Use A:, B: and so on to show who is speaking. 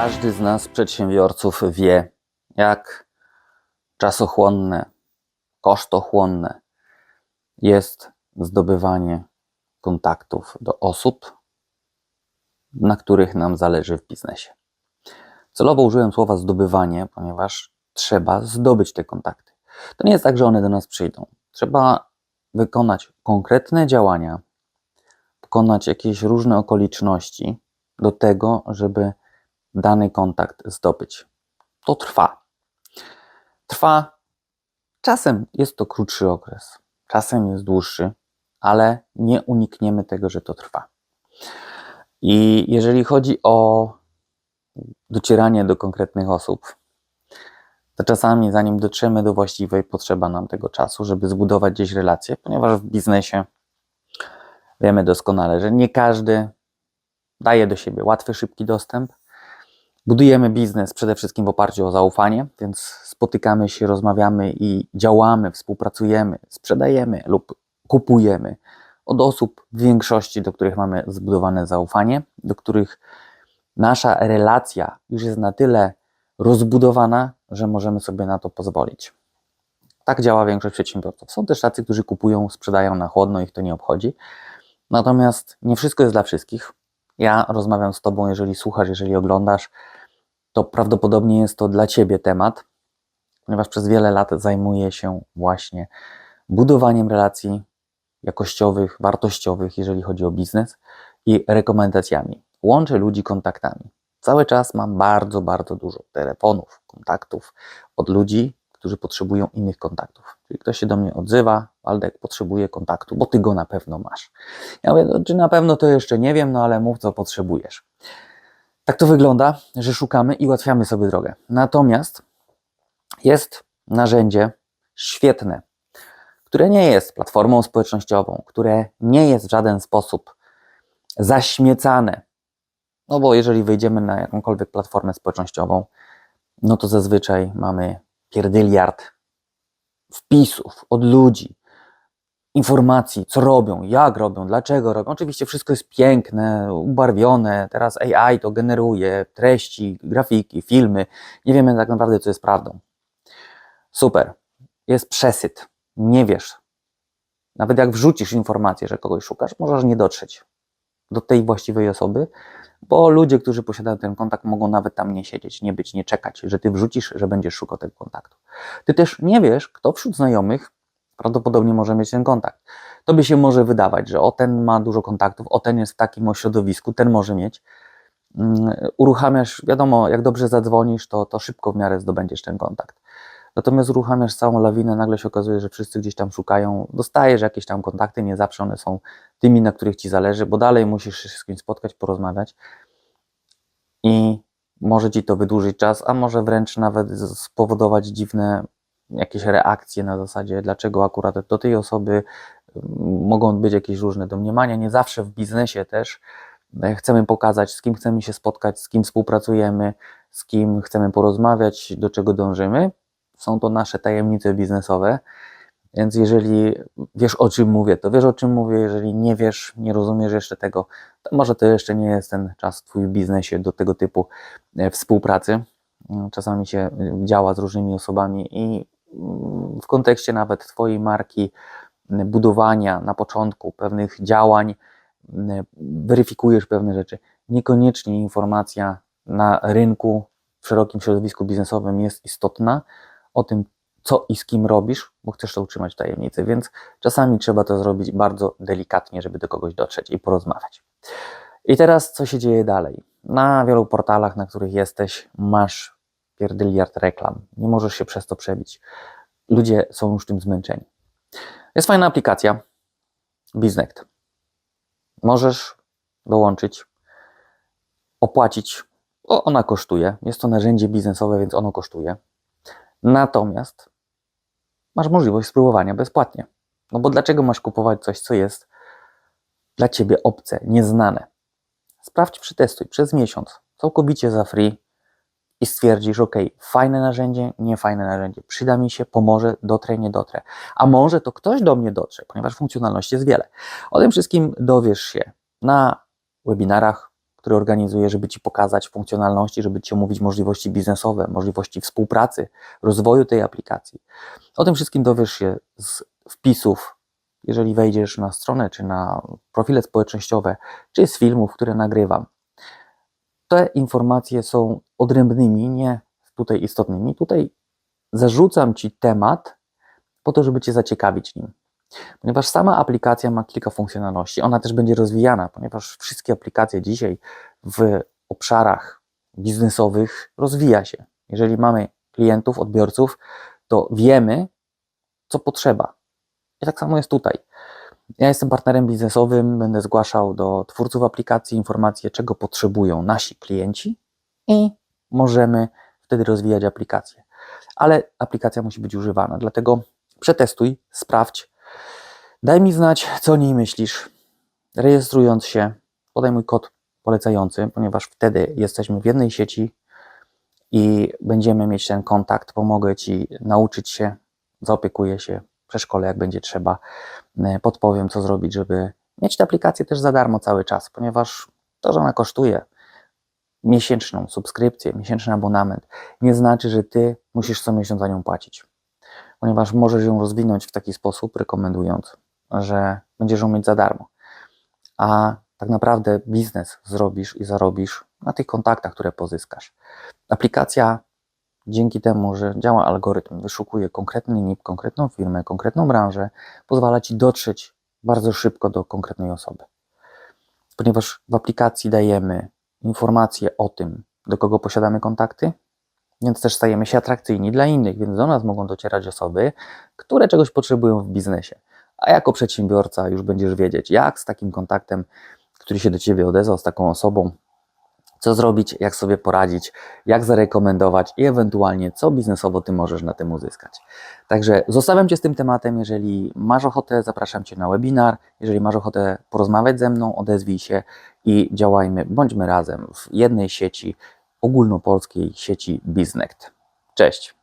A: Każdy z nas, przedsiębiorców, wie, jak czasochłonne, kosztochłonne jest zdobywanie kontaktów do osób, na których nam zależy w biznesie. Celowo użyłem słowa zdobywanie, ponieważ trzeba zdobyć te kontakty. To nie jest tak, że one do nas przyjdą. Trzeba wykonać konkretne działania, pokonać jakieś różne okoliczności do tego, żeby dany kontakt zdobyć. To trwa. Trwa. Czasem jest to krótszy okres, czasem jest dłuższy, ale nie unikniemy tego, że to trwa. I jeżeli chodzi o docieranie do konkretnych osób, to czasami zanim dotrzemy do właściwej, potrzeba nam tego czasu, żeby zbudować gdzieś relacje, ponieważ w biznesie wiemy doskonale, że nie każdy daje do siebie łatwy, szybki dostęp. Budujemy biznes przede wszystkim w oparciu o zaufanie, więc spotykamy się, rozmawiamy i działamy, współpracujemy, sprzedajemy lub kupujemy od osób w większości, do których mamy zbudowane zaufanie, do których nasza relacja już jest na tyle rozbudowana, że możemy sobie na to pozwolić. Tak działa większość przedsiębiorców. Są też tacy, którzy kupują, sprzedają na chłodno, ich to nie obchodzi. Natomiast nie wszystko jest dla wszystkich. Ja rozmawiam z Tobą, jeżeli słuchasz, jeżeli oglądasz, to prawdopodobnie jest to dla Ciebie temat, ponieważ przez wiele lat zajmuję się właśnie budowaniem relacji jakościowych, wartościowych, jeżeli chodzi o biznes i rekomendacjami. Łączę ludzi kontaktami. Cały czas mam bardzo, bardzo dużo telefonów, kontaktów od ludzi, którzy potrzebują innych kontaktów. Czyli ktoś się do mnie odzywa, Waldek, potrzebuje kontaktu, bo ty go na pewno masz. Ja mówię, no, czy na pewno to jeszcze nie wiem, no ale mów, co potrzebujesz. Tak to wygląda, że szukamy i ułatwiamy sobie drogę. Natomiast jest narzędzie świetne, które nie jest platformą społecznościową, które nie jest w żaden sposób zaśmiecane. No bo jeżeli wejdziemy na jakąkolwiek platformę społecznościową, no to zazwyczaj mamy pierdyliard wpisów od ludzi, informacji, co robią, jak robią, dlaczego robią. Oczywiście wszystko jest piękne, ubarwione. Teraz AI to generuje treści, grafiki, filmy. Nie wiemy tak naprawdę, co jest prawdą. Super. Jest przesyt. Nie wiesz. Nawet jak wrzucisz informację, że kogoś szukasz, możesz nie dotrzeć do tej właściwej osoby, bo ludzie, którzy posiadają ten kontakt, mogą nawet tam nie siedzieć, nie być, nie czekać, że ty wrzucisz, że będziesz szukał tego kontaktu. Ty też nie wiesz, kto wśród znajomych prawdopodobnie może mieć ten kontakt. To by się może wydawać, że o ten ma dużo kontaktów, o ten jest w takim środowisku, ten może mieć. Mm, Uruchamiasz, wiadomo, jak dobrze zadzwonisz, to, to szybko w miarę zdobędziesz ten kontakt. Natomiast uruchamiasz całą lawinę, nagle się okazuje, że wszyscy gdzieś tam szukają, dostajesz jakieś tam kontakty, nie zawsze one są tymi, na których ci zależy, bo dalej musisz się z kimś spotkać, porozmawiać i może ci to wydłużyć czas, a może wręcz nawet spowodować dziwne jakieś reakcje na zasadzie, dlaczego akurat do tej osoby mogą być jakieś różne domniemania. Nie zawsze w biznesie też e, chcemy pokazać, z kim chcemy się spotkać, z kim współpracujemy, z kim chcemy porozmawiać, do czego dążymy. Są to nasze tajemnice biznesowe. Więc jeżeli wiesz o czym mówię, to wiesz o czym mówię. Jeżeli nie wiesz, nie rozumiesz jeszcze tego, to może to jeszcze nie jest ten czas w Twoim biznesie do tego typu e, współpracy. Czasami się działa z różnymi osobami i w kontekście nawet Twojej marki, budowania na początku pewnych działań, weryfikujesz pewne rzeczy. Niekoniecznie informacja na rynku, w szerokim środowisku biznesowym jest istotna o tym, co i z kim robisz, bo chcesz to utrzymać w tajemnicy, więc czasami trzeba to zrobić bardzo delikatnie, żeby do kogoś dotrzeć i porozmawiać. I teraz co się dzieje dalej? Na wielu portalach, na których jesteś, masz pierdyliard reklam. Nie możesz się przez to przebić. Ludzie są już tym zmęczeni. Jest fajna aplikacja Biznect. Możesz dołączyć, opłacić. O, ona kosztuje. Jest to narzędzie biznesowe, więc ono kosztuje. Natomiast masz możliwość spróbowania bezpłatnie. No bo dlaczego masz kupować coś, co jest dla ciebie obce, nieznane? Sprawdź, przetestuj przez miesiąc, całkowicie za free i stwierdzisz, ok, fajne narzędzie, nie fajne narzędzie, przyda mi się, pomoże, dotrę, nie dotrę. A może to ktoś do mnie dotrze, ponieważ funkcjonalności jest wiele. O tym wszystkim dowiesz się na webinarach, który organizuję, żeby Ci pokazać funkcjonalności, żeby Ci omówić możliwości biznesowe, możliwości współpracy, rozwoju tej aplikacji. O tym wszystkim dowiesz się z wpisów, jeżeli wejdziesz na stronę, czy na profile społecznościowe, czy z filmów, które nagrywam. Te informacje są odrębnymi, nie tutaj istotnymi. Tutaj zarzucam Ci temat po to, żeby Cię zaciekawić nim. Ponieważ sama aplikacja ma kilka funkcjonalności, ona też będzie rozwijana, ponieważ wszystkie aplikacje dzisiaj w obszarach biznesowych rozwija się. Jeżeli mamy klientów, odbiorców, to wiemy, co potrzeba. I tak samo jest tutaj. Ja jestem partnerem biznesowym, będę zgłaszał do twórców aplikacji informacje, czego potrzebują nasi klienci i możemy wtedy rozwijać aplikację. Ale aplikacja musi być używana, dlatego przetestuj, sprawdź, daj mi znać, co o niej myślisz. Rejestrując się, podaj mój kod polecający, ponieważ wtedy jesteśmy w jednej sieci i będziemy mieć ten kontakt. Pomogę Ci nauczyć się, zaopiekuję się, przeszkolę jak będzie trzeba, e, podpowiem, co zrobić, żeby mieć tę aplikację też za darmo cały czas, ponieważ to, że ona kosztuje miesięczną subskrypcję, miesięczny abonament, nie znaczy, że Ty musisz co miesiąc za nią płacić, ponieważ możesz ją rozwinąć w taki sposób, rekomendując, że będziesz ją mieć za darmo, a tak naprawdę biznes zrobisz i zarobisz na tych kontaktach, które pozyskasz. Aplikacja dzięki temu, że działa algorytm, wyszukuje konkretny NIP, konkretną firmę, konkretną branżę, pozwala Ci dotrzeć bardzo szybko do konkretnej osoby. Ponieważ w aplikacji dajemy informacje o tym, do kogo posiadamy kontakty, więc też stajemy się atrakcyjni dla innych, więc do nas mogą docierać osoby, które czegoś potrzebują w biznesie. A jako przedsiębiorca już będziesz wiedzieć, jak z takim kontaktem, który się do Ciebie odezwał, z taką osobą, co zrobić, jak sobie poradzić, jak zarekomendować i ewentualnie co biznesowo Ty możesz na tym uzyskać. Także zostawiam Cię z tym tematem. Jeżeli masz ochotę, zapraszam Cię na webinar. Jeżeli masz ochotę porozmawiać ze mną, odezwij się i działajmy, bądźmy razem w jednej sieci, ogólnopolskiej sieci Biznect. Cześć!